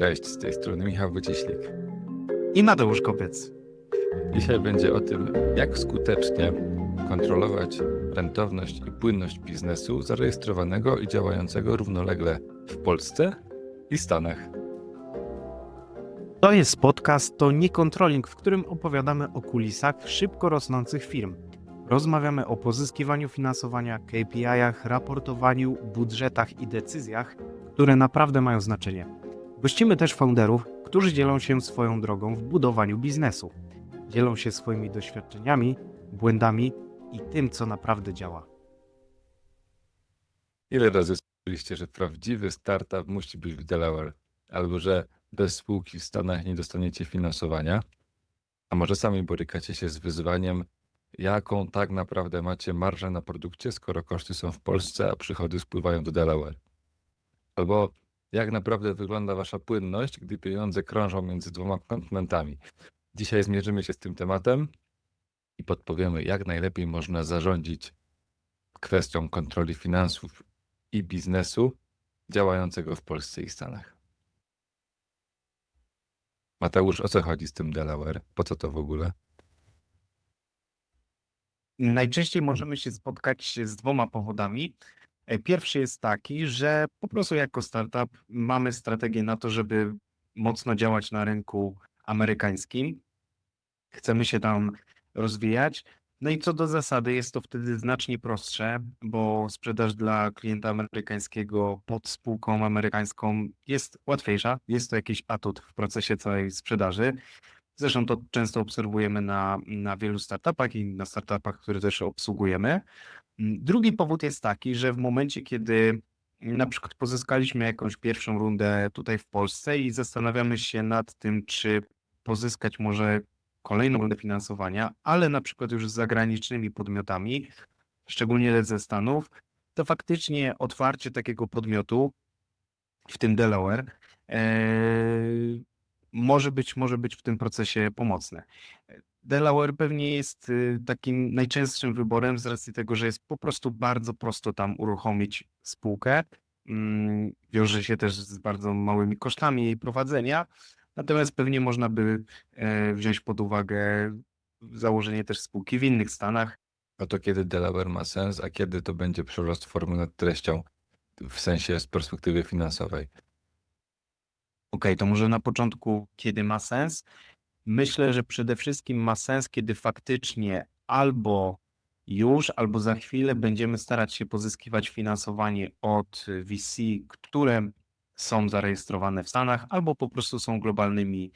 Cześć, z tej strony Michał Wyciślik. I Mateusz Kopiec. Dzisiaj będzie o tym, jak skutecznie kontrolować rentowność i płynność biznesu zarejestrowanego i działającego równolegle w Polsce i Stanach. To jest podcast, to nie controlling, w którym opowiadamy o kulisach szybko rosnących firm. Rozmawiamy o pozyskiwaniu finansowania, KPI-ach, raportowaniu, budżetach i decyzjach, które naprawdę mają znaczenie. Gościmy też founderów, którzy dzielą się swoją drogą w budowaniu biznesu. Dzielą się swoimi doświadczeniami, błędami i tym, co naprawdę działa. Ile razy słyszeliście, że prawdziwy startup musi być w Delaware, albo że bez spółki w Stanach nie dostaniecie finansowania? A może sami borykacie się z wyzwaniem, jaką tak naprawdę macie marżę na produkcie, skoro koszty są w Polsce, a przychody spływają do Delaware? Albo jak naprawdę wygląda wasza płynność, gdy pieniądze krążą między dwoma kontynentami? Dzisiaj zmierzymy się z tym tematem i podpowiemy, jak najlepiej można zarządzić kwestią kontroli finansów i biznesu działającego w Polsce i Stanach. Mateusz, o co chodzi z tym Delaware? Po co to w ogóle? Najczęściej możemy się spotkać z dwoma powodami. E, Pierwszy jest taki, że po prostu jako startup mamy strategię na to, żeby mocno działać na rynku amerykańskim. Chcemy się tam rozwijać. No i co do zasady, jest to wtedy znacznie prostsze, bo sprzedaż dla klienta amerykańskiego pod spółką amerykańską jest łatwiejsza. Jest to jakiś atut w procesie całej sprzedaży. Zresztą to często obserwujemy na, na wielu startupach i na startupach, które też obsługujemy. Mm, Drugi powód jest taki, że w momencie, kiedy na przykład pozyskaliśmy jakąś pierwszą rundę tutaj w Polsce i zastanawiamy się nad tym, czy pozyskać może kolejną rundę finansowania, ale na przykład już z zagranicznymi podmiotami, szczególnie ze Stanów, to faktycznie otwarcie takiego podmiotu, w tym Delaware, e, może być, może być w tym procesie pomocne. Delaware pewnie jest y, takim najczęstszym wyborem z racji tego, że jest po prostu bardzo prosto tam uruchomić spółkę. Mm, Wiąże się też z bardzo małymi kosztami jej prowadzenia, natomiast pewnie można by e, wziąć pod uwagę założenie też spółki w innych stanach. A to kiedy Delaware ma sens, a kiedy to będzie przerost formy nad treścią w sensie z perspektywy finansowej? Okej, to może na początku, kiedy ma sens? Myślę, że przede wszystkim ma sens, kiedy faktycznie albo już, albo za chwilę będziemy starać się pozyskiwać finansowanie od VC, które są zarejestrowane w Stanach, albo po prostu są globalnymi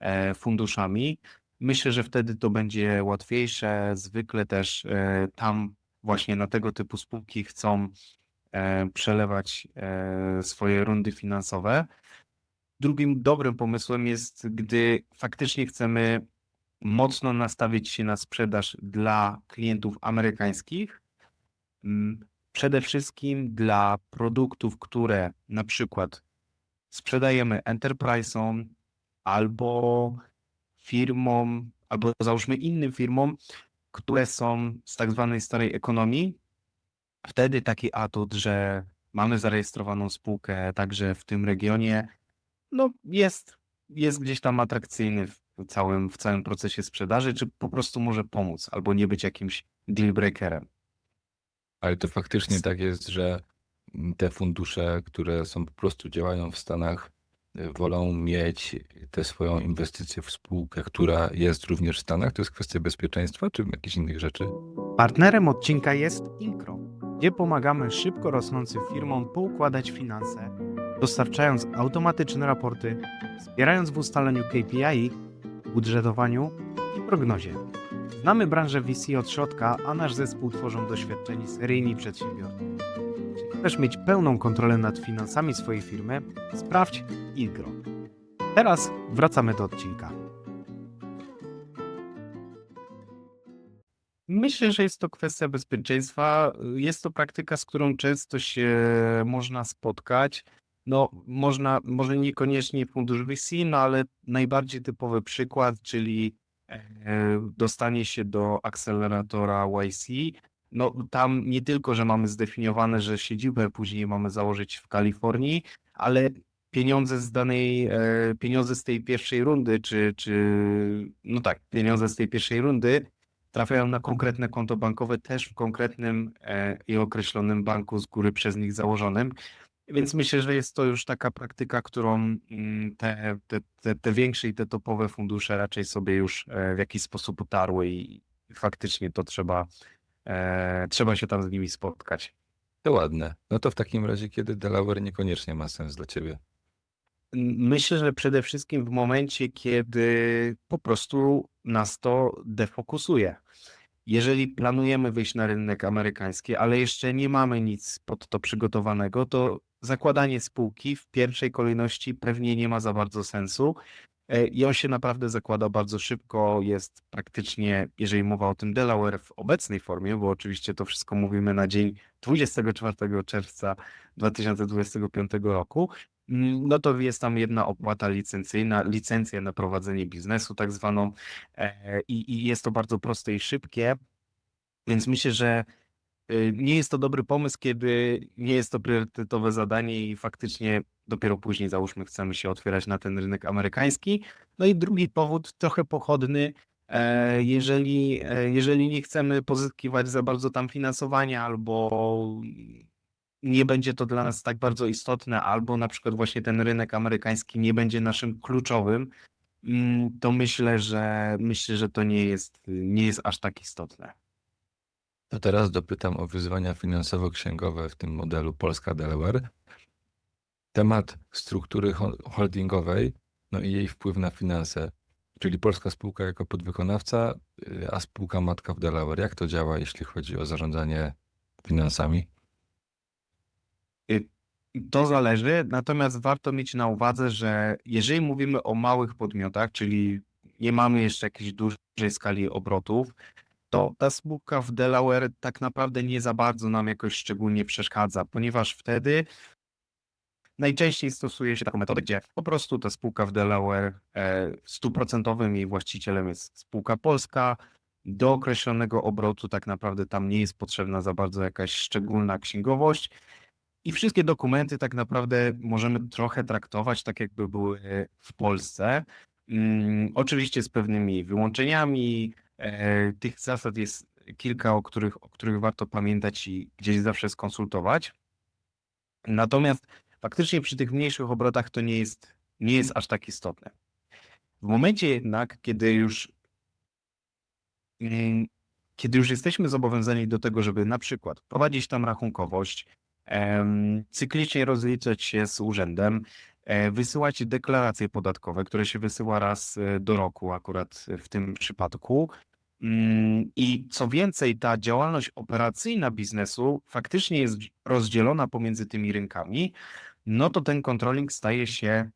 e, funduszami. Myślę, że wtedy to będzie łatwiejsze. Zwykle też e, tam właśnie na tego typu spółki chcą e, przelewać swoje rundy finansowe. Drugim dobrym pomysłem jest, gdy faktycznie chcemy mocno nastawić się na sprzedaż dla klientów amerykańskich. mm, Przede wszystkim dla produktów, które na przykład sprzedajemy enterprise'om albo firmom, albo załóżmy innym firmom, które są z tak zwanej starej ekonomii. Wtedy taki atut, że mamy zarejestrowaną spółkę także w tym regionie, no jest, jest gdzieś tam atrakcyjny w całym, w całym procesie sprzedaży, czy po prostu może pomóc, albo nie być jakimś deal breakerem. Ale to faktycznie tak jest, że te fundusze, które są po prostu działają w Stanach, y, wolą mieć tę swoją inwestycję w spółkę, która jest również w Stanach. To jest kwestia bezpieczeństwa czy jakichś innych rzeczy? Partnerem odcinka jest Incro, gdzie pomagamy szybko rosnącym firmom poukładać finanse, dostarczając automatyczne raporty, wspierając w ustaleniu KPI, budżetowaniu i prognozie. Znamy branżę VC od środka, a nasz zespół tworzą doświadczeni seryjni przedsiębiorcy. Jeśli chcesz mieć pełną kontrolę nad finansami swojej firmy, sprawdź Incro. Teraz wracamy do odcinka. Myślę, że jest to kwestia bezpieczeństwa. Jest to praktyka, z którą często się można spotkać. No, można, może niekoniecznie fundusz VC, no ale najbardziej typowy przykład, czyli e, dostanie się do akceleratora YC. No, tam nie tylko, że mamy zdefiniowane, że siedzibę później mamy założyć w Kalifornii, ale pieniądze z danej, e, pieniądze z tej pierwszej rundy, czy, czy no tak, pieniądze z tej pierwszej rundy trafiają na konkretne konto bankowe też w konkretnym e, i określonym banku z góry przez nich założonym. Więc myślę, że jest to już taka praktyka, którą mm, te, te, te, te większe i te topowe fundusze raczej sobie już e, w jakiś sposób utarły i faktycznie to trzeba, e, trzeba się tam z nimi spotkać. To ładne. No to w takim razie, kiedy Delaware niekoniecznie ma sens dla ciebie. Myślę, że przede wszystkim w momencie, kiedy po prostu nas to defokusuje. Jeżeli planujemy wyjść na rynek amerykański, ale jeszcze nie mamy nic pod to przygotowanego, to zakładanie spółki w pierwszej kolejności pewnie nie ma za bardzo sensu. E, I on się naprawdę zakłada bardzo szybko. Jest praktycznie, jeżeli mowa o tym Delaware w obecnej formie, bo oczywiście to wszystko mówimy na dzień 24 czerwca 2025 roku, no to jest tam jedna opłata licencyjna, licencja na prowadzenie biznesu, tak zwaną, e, i, i jest to bardzo proste i szybkie. Więc myślę, że y, nie jest to dobry pomysł, kiedy nie jest to priorytetowe zadanie i faktycznie dopiero później, załóżmy, chcemy się otwierać na ten rynek amerykański. No i drugi powód, trochę pochodny, e, jeżeli, e, jeżeli nie chcemy pozyskiwać za bardzo tam finansowania albo nie będzie to dla nas tak bardzo istotne, albo na przykład właśnie ten rynek amerykański nie będzie naszym kluczowym, mm, to myślę, że myślę, że to nie jest, nie jest aż tak istotne. To teraz dopytam o wyzwania finansowo-księgowe w tym modelu Polska-Delaware. Temat struktury hol- holdingowej, no i jej wpływ na finanse, czyli polska spółka jako podwykonawca, y, a spółka matka w Delaware. Jak to działa, jeśli chodzi o zarządzanie finansami? To zależy, natomiast warto mieć na uwadze, że jeżeli mówimy o małych podmiotach, czyli nie mamy jeszcze jakiejś dużej skali obrotów, to ta spółka w Delaware tak naprawdę nie za bardzo nam jakoś szczególnie przeszkadza, ponieważ wtedy najczęściej stosuje się taką metodę, gdzie po prostu ta spółka w Delaware e, stuprocentowym jej właścicielem jest spółka polska. Do określonego obrotu tak naprawdę tam nie jest potrzebna za bardzo jakaś szczególna księgowość. I wszystkie dokumenty tak naprawdę możemy trochę traktować tak, jakby były w Polsce. Mm, oczywiście z pewnymi wyłączeniami. E, tych zasad jest kilka, o których, o których warto pamiętać i gdzieś zawsze skonsultować. Natomiast faktycznie przy tych mniejszych obrotach to nie jest, nie jest aż tak istotne. W momencie jednak, kiedy już mm, kiedy już jesteśmy zobowiązani do tego, żeby na przykład prowadzić tam rachunkowość, cyklicznie rozliczać się z urzędem, e, wysyłać deklaracje podatkowe, które się wysyła raz e, do roku, akurat w tym przypadku. Mm, I co więcej, ta działalność operacyjna biznesu faktycznie jest rozdzielona pomiędzy tymi rynkami, no to ten controlling staje się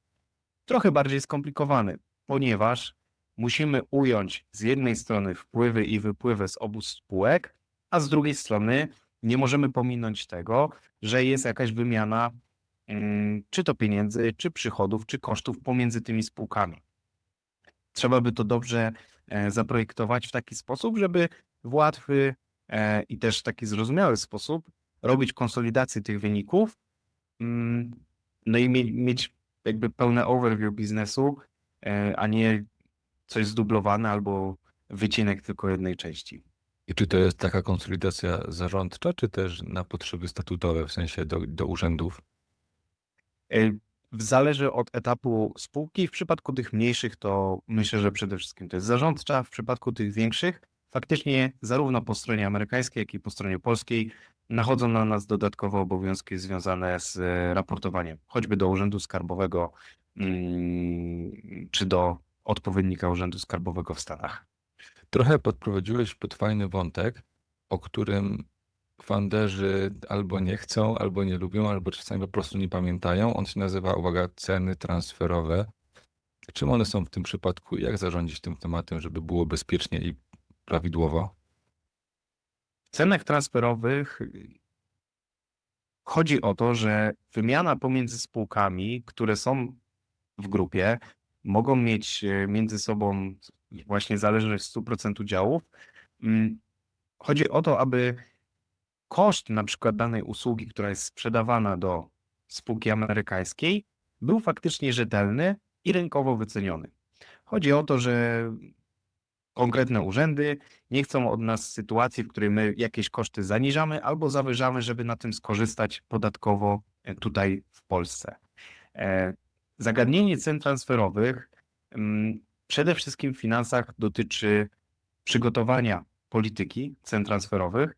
trochę bardziej skomplikowany, ponieważ musimy ująć z jednej strony wpływy i wypływy z obu spółek, a z drugiej strony nie możemy pominąć tego, że jest jakaś wymiana mm, czy to pieniędzy, czy przychodów, czy kosztów pomiędzy tymi spółkami. Trzeba by to dobrze e, zaprojektować w taki sposób, żeby w łatwy e, i też taki zrozumiały sposób robić konsolidację tych wyników, mm, no i mie- mieć jakby pełne overview biznesu, e, a nie coś zdublowane albo wycinek tylko jednej części. I czy to jest taka konsolidacja zarządcza, czy też na potrzeby statutowe, w sensie do, do urzędów? E, Zależy od etapu spółki. W przypadku tych mniejszych to myślę, że przede wszystkim to jest zarządcza. W przypadku tych większych faktycznie zarówno po stronie amerykańskiej, jak i po stronie polskiej nachodzą na nas dodatkowe obowiązki związane z e, raportowaniem, choćby do Urzędu Skarbowego mm, czy do odpowiednika Urzędu Skarbowego w Stanach. Trochę podprowadziłeś pod fajny wątek, o którym funderzy albo nie chcą, albo nie lubią, albo czasami po prostu nie pamiętają. On się nazywa, uwaga, ceny transferowe. Czym one są w tym przypadku jak zarządzić tym tematem, żeby było bezpiecznie i prawidłowo? W cenach transferowych chodzi o to, że wymiana pomiędzy spółkami, które są w grupie, mogą mieć e, między sobą właśnie zależność 100% udziałów. Mm, Chodzi o to, aby koszt na przykład danej usługi, która jest sprzedawana do spółki amerykańskiej, był faktycznie rzetelny i rynkowo wyceniony. Chodzi o to, że konkretne urzędy nie chcą od nas sytuacji, w której my jakieś koszty zaniżamy albo zawyżamy, żeby na tym skorzystać podatkowo e, tutaj w Polsce. E, Zagadnienie cen transferowych mm, przede wszystkim w finansach dotyczy przygotowania polityki cen transferowych,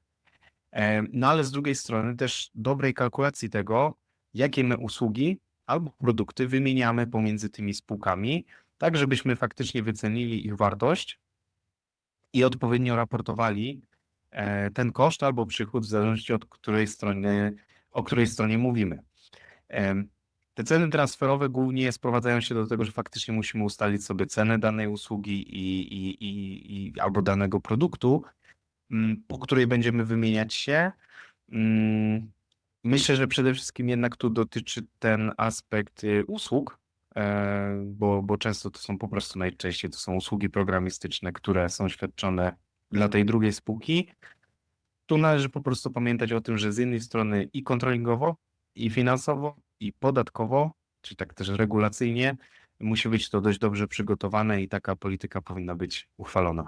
e, no ale z drugiej strony też dobrej kalkulacji tego, jakie my usługi albo produkty wymieniamy pomiędzy tymi spółkami, tak żebyśmy faktycznie wycenili ich wartość i odpowiednio raportowali e, ten koszt albo przychód w zależności od której strony, o której stronie mówimy. Te ceny transferowe głównie sprowadzają się do tego, że faktycznie musimy ustalić sobie cenę danej usługi i, i, i, i albo danego produktu, mm, po której będziemy wymieniać się. Mm, Myślę, że przede wszystkim jednak tu dotyczy ten aspekt y, usług, e, bo, bo często to są po prostu najczęściej to są usługi programistyczne, które są świadczone dla tej drugiej spółki. Tu należy po prostu pamiętać o tym, że z jednej strony i kontrolingowo, i finansowo, i podatkowo, czy tak też regulacyjnie, musi być to dość dobrze przygotowane i taka polityka powinna być uchwalona.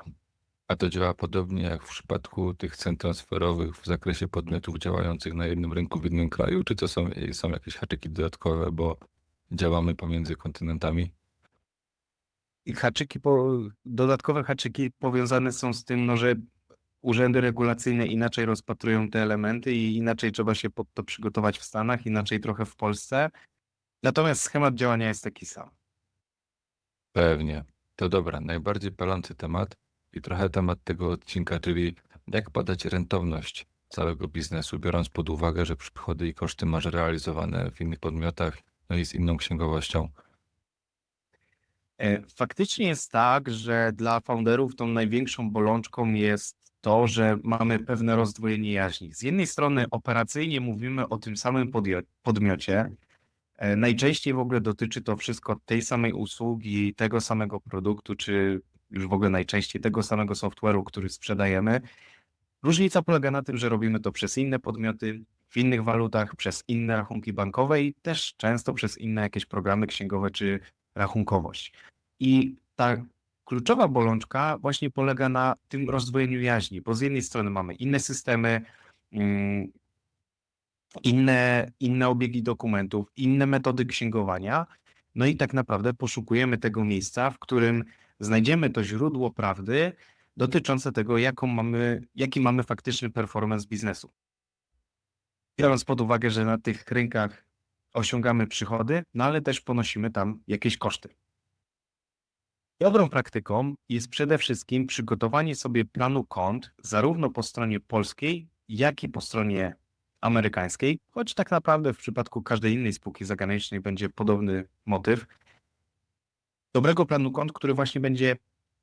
A to działa podobnie jak w przypadku tych cen transferowych w zakresie podmiotów działających na jednym rynku w innym kraju, czy to są, są jakieś haczyki dodatkowe, bo działamy pomiędzy kontynentami? I haczyki, po, dodatkowe haczyki powiązane są z tym, no, że urzędy regulacyjne inaczej rozpatrują te elementy i inaczej trzeba się pod to przygotować w Stanach, inaczej trochę w Polsce. Natomiast schemat działania jest taki sam. Pewnie. To dobra, najbardziej palący temat i trochę temat tego odcinka, czyli jak badać rentowność całego biznesu, biorąc pod uwagę, że przychody i koszty masz realizowane w innych podmiotach, no i z inną księgowością. E, Faktycznie jest tak, że dla founderów tą największą bolączką jest to, że mamy pewne rozdwojenie jaźni. Z jednej strony operacyjnie mówimy o tym samym podmiocie. E, Najczęściej w ogóle dotyczy to wszystko tej samej usługi, tego samego produktu, czy już w ogóle najczęściej tego samego software'u, który sprzedajemy. Różnica polega na tym, że robimy to przez inne podmioty, w innych walutach, przez inne rachunki bankowe i też często przez inne jakieś programy księgowe czy rachunkowość. I ta kluczowa bolączka właśnie polega na tym rozdwojeniu jaźni, bo z jednej strony mamy inne systemy, mm, inne, inne obiegi dokumentów, inne metody księgowania, no i tak naprawdę poszukujemy tego miejsca, w którym znajdziemy to źródło prawdy dotyczące tego, jaką mamy, jaki mamy faktyczny performance biznesu. Biorąc pod uwagę, że na tych rynkach osiągamy przychody, no ale też ponosimy tam jakieś koszty. Dobrą praktyką jest przede wszystkim przygotowanie sobie planu kont zarówno po stronie polskiej, jak i po stronie amerykańskiej, choć tak naprawdę w przypadku każdej innej spółki zagranicznej będzie podobny motyw. Dobrego planu kont, który właśnie będzie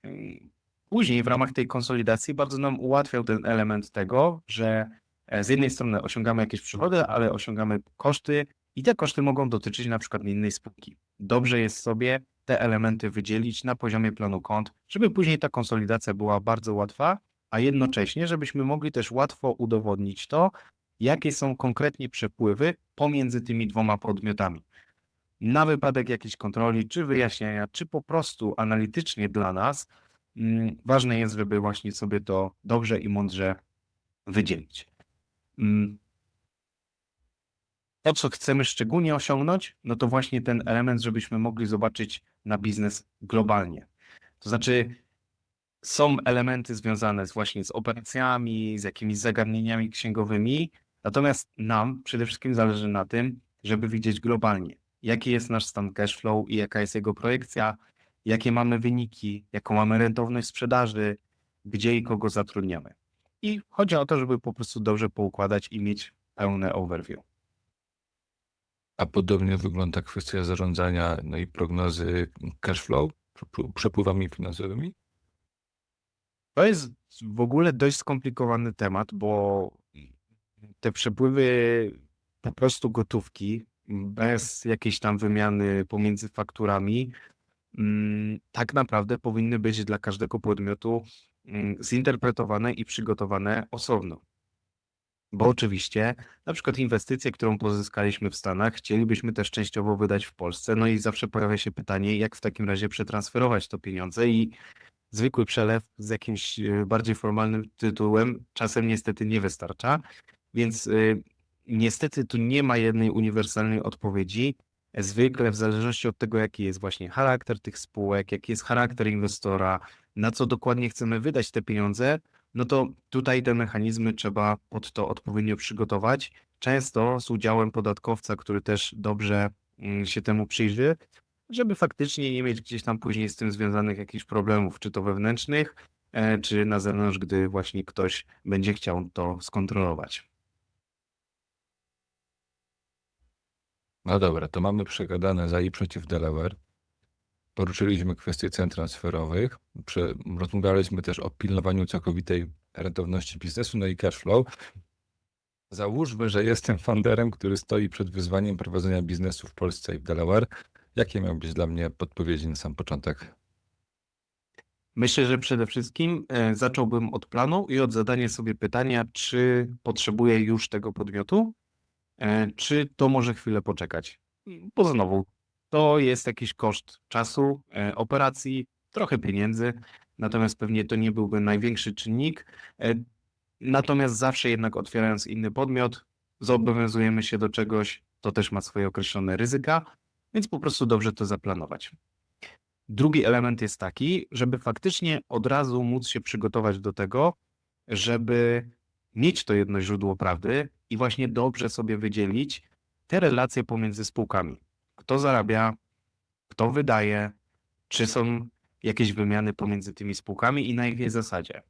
mm, później w ramach tej konsolidacji bardzo nam ułatwiał ten element tego, że e, z jednej strony osiągamy jakieś przychody, ale osiągamy koszty i te koszty mogą dotyczyć na przykład innej spółki. Dobrze jest sobie te elementy wydzielić na poziomie planu kont, żeby później ta konsolidacja była bardzo łatwa, a jednocześnie, żebyśmy mogli też łatwo udowodnić to, jakie są konkretnie przepływy pomiędzy tymi dwoma podmiotami. Na wypadek jakiejś kontroli, czy wyjaśnienia, czy po prostu analitycznie dla nas, mm, ważne jest, żeby właśnie sobie to dobrze i mądrze wydzielić. Mm, to, co chcemy szczególnie osiągnąć, no to właśnie ten element, żebyśmy mogli zobaczyć na biznes globalnie. To znaczy, są elementy związane z właśnie z operacjami, z jakimiś zagadnieniami księgowymi, natomiast nam przede wszystkim zależy na tym, żeby widzieć globalnie, jaki jest nasz stan cash flow i jaka jest jego projekcja, jakie mamy wyniki, jaką mamy rentowność sprzedaży, gdzie i kogo zatrudniamy. I chodzi o to, żeby po prostu dobrze poukładać i mieć pełne overview. A podobnie wygląda kwestia zarządzania no i prognozy cash flow, przepł- przepływami finansowymi? To jest w ogóle dość skomplikowany temat, bo te przepływy po prostu gotówki, bez jakiejś tam wymiany pomiędzy fakturami, mm, tak naprawdę powinny być dla każdego podmiotu mm, zinterpretowane i przygotowane osobno. Bo oczywiście, na przykład inwestycję, którą pozyskaliśmy w Stanach, chcielibyśmy też częściowo wydać w Polsce. No i zawsze pojawia się pytanie, jak w takim razie przetransferować to pieniądze i zwykły przelew z jakimś e, bardziej formalnym tytułem czasem niestety nie wystarcza. Więc y, niestety tu nie ma jednej uniwersalnej odpowiedzi. Zwykle w zależności od tego, jaki jest właśnie charakter tych spółek, jaki jest charakter inwestora, na co dokładnie chcemy wydać te pieniądze, no to tutaj te mechanizmy trzeba pod to odpowiednio przygotować. Często z udziałem podatkowca, który też dobrze mm, się temu przyjrzy, żeby faktycznie nie mieć gdzieś tam później z tym związanych jakichś problemów, czy to wewnętrznych, e, czy na zewnątrz, gdy właśnie ktoś będzie chciał to skontrolować. No dobra, to mamy przegadane za i przeciw Delaware. Poruszyliśmy kwestie cen transferowych. Prze- rozmawialiśmy też o pilnowaniu całkowitej rentowności biznesu, no i cash flow. Załóżmy, że jestem funderem, który stoi przed wyzwaniem prowadzenia biznesu w Polsce i w Delaware. Jakie miał być dla mnie podpowiedzi na sam początek? Myślę, że przede wszystkim e, zacząłbym od planu i od zadania sobie pytania, czy potrzebuję już tego podmiotu, e, czy to może chwilę poczekać. Bo znowu, to jest jakiś koszt czasu, e, operacji, trochę pieniędzy, natomiast pewnie to nie byłby największy czynnik. E, Natomiast zawsze jednak otwierając inny podmiot, zobowiązujemy się do czegoś, to też ma swoje określone ryzyka, więc po prostu dobrze to zaplanować. Drugi element jest taki, żeby faktycznie od razu móc się przygotować do tego, żeby mieć to jedno źródło prawdy i właśnie dobrze sobie wydzielić te relacje pomiędzy spółkami. Kto zarabia, kto wydaje, czy są jakieś wymiany pomiędzy tymi spółkami i na jakiej zasadzie.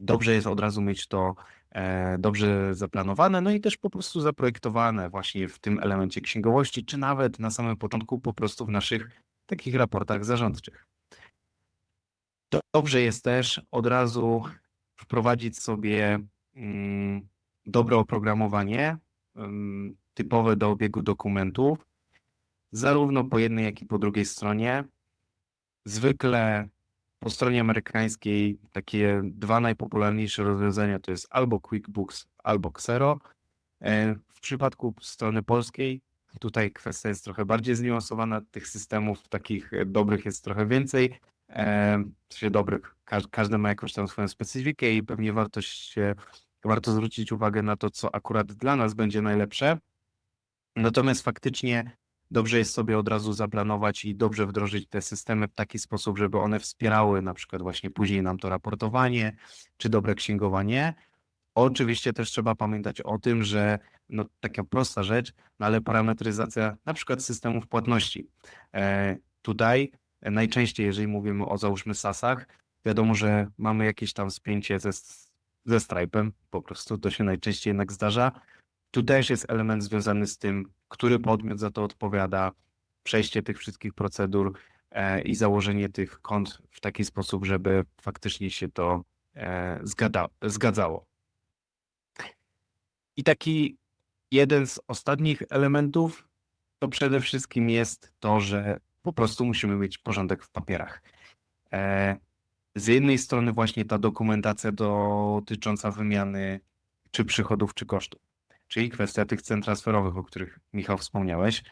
Dobrze jest od razu mieć to e, dobrze zaplanowane, no i też po prostu zaprojektowane właśnie w tym elemencie księgowości, czy nawet na samym początku po prostu w naszych takich raportach zarządczych. Dobrze jest też od razu wprowadzić sobie mm, dobre oprogramowanie ym, typowe do obiegu dokumentów, zarówno po jednej, jak i po drugiej stronie. Zwykle po stronie amerykańskiej takie dwa najpopularniejsze rozwiązania to jest albo QuickBooks, albo Xero. E, W przypadku strony polskiej Tutaj kwestia jest trochę bardziej zniuansowana. Tych systemów takich e, dobrych jest trochę więcej. E, w sensie dobrych. Każ, każdy ma jakąś tam swoją specyfikę i pewnie warto się, warto zwrócić uwagę na to, co akurat dla nas będzie najlepsze. Natomiast faktycznie dobrze jest sobie od razu zaplanować i dobrze wdrożyć te systemy w taki sposób, żeby one wspierały na przykład właśnie później nam to raportowanie, czy dobre księgowanie. Oczywiście też trzeba pamiętać o tym, że no, taka prosta rzecz, no, ale parametryzacja na przykład systemów płatności. E, tutaj najczęściej, jeżeli mówimy o załóżmy SASach, wiadomo, że mamy jakieś tam spięcie ze, ze Stripe'em, po prostu to się najczęściej jednak zdarza. Tu też jest element związany z tym, który podmiot za to odpowiada, przejście tych wszystkich procedur e, i założenie tych kont w taki sposób, żeby faktycznie się to e, zgada, zgadzało. I taki jeden z ostatnich elementów to przede wszystkim jest to, że po prostu musimy mieć porządek w papierach. E, z jednej strony właśnie ta dokumentacja dotycząca wymiany czy przychodów, czy kosztów, czyli kwestia tych cen transferowych, o których Michał wspomniałeś.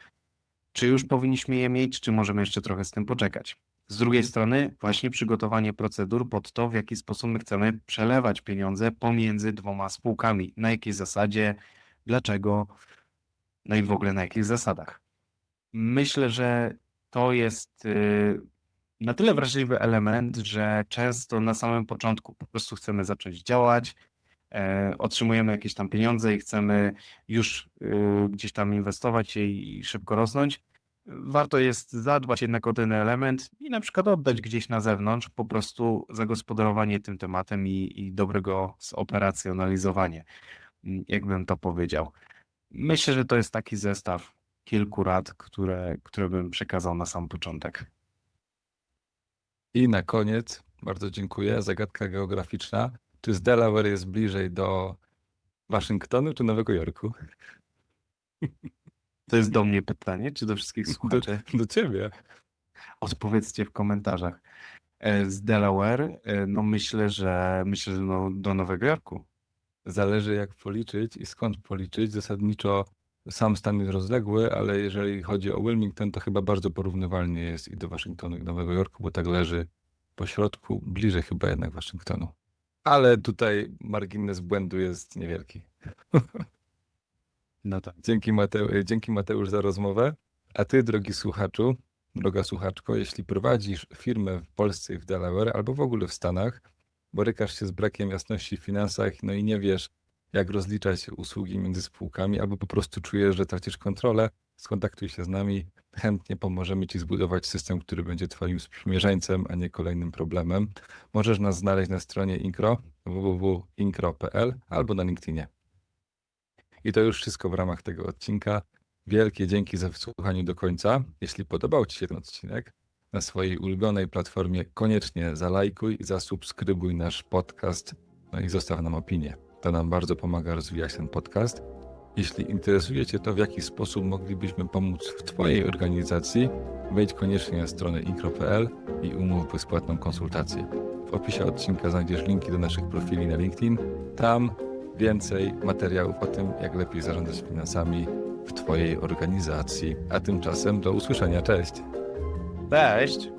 Czy już powinniśmy je mieć, czy możemy jeszcze trochę z tym poczekać? Z drugiej strony właśnie przygotowanie procedur pod to, w jaki sposób my chcemy przelewać pieniądze pomiędzy dwoma spółkami, na jakiej zasadzie, dlaczego, no i w ogóle na jakich zasadach. Myślę, że to jest y, na tyle wrażliwy element, że często na samym początku po prostu chcemy zacząć działać, otrzymujemy jakieś tam pieniądze i chcemy już y, gdzieś tam inwestować i szybko rosnąć. Warto jest zadbać jednak o ten element i na przykład oddać gdzieś na zewnątrz po prostu zagospodarowanie tym tematem i, i dobrego zoperacjonalizowanie, jakbym to powiedział. Myślę, że to jest taki zestaw kilku rad, które, które bym przekazał na sam początek. I na koniec, bardzo dziękuję, zagadka geograficzna. Czy z Delaware jest bliżej do Waszyngtonu czy Nowego Jorku? To jest do mnie pytanie, czy do wszystkich Do, słuchaczy? do ciebie. Odpowiedzcie w komentarzach. E, Z Delaware, e, no myślę, że myślę, że no do Nowego Jorku. zależy jak policzyć i skąd policzyć. Zasadniczo sam stan jest rozległy, ale jeżeli chodzi o Wilmington, to chyba bardzo porównywalnie jest i do Waszyngtonu, i do Nowego Jorku, bo tak leży po środku, bliżej chyba jednak Waszyngtonu. Ale tutaj margines błędu jest niewielki. No tak. Dzięki, Mateu- dzięki Mateusz za rozmowę. A ty, drogi słuchaczu, droga słuchaczko, jeśli prowadzisz firmę w Polsce i w Delaware, albo w ogóle w Stanach, borykasz się z brakiem jasności w finansach, no i nie wiesz, jak rozliczać usługi między spółkami, albo po prostu czujesz, że tracisz kontrolę, skontaktuj się z nami. Chętnie pomożemy Ci zbudować system, który będzie Twoim sprzymierzeńcem, a nie kolejnym problemem. Możesz nas znaleźć na stronie Inkro www.inkro.pl albo na LinkedInie. I to już wszystko w ramach tego odcinka. Wielkie dzięki za wysłuchanie do końca. Jeśli podobał Ci się ten odcinek, na swojej ulubionej platformie koniecznie zalajkuj i zasubskrybuj nasz podcast, no i zostaw nam opinię. To nam bardzo pomaga rozwijać ten podcast. Jeśli interesuje Cię to, w jaki sposób moglibyśmy pomóc w Twojej organizacji, wejdź koniecznie na stronę inkro.pl i umów bezpłatną konsultację. W opisie odcinka znajdziesz linki do naszych profili na LinkedIn. Tam więcej materiałów o tym, jak lepiej zarządzać finansami w Twojej organizacji. A tymczasem do usłyszenia. Cześć! Cześć!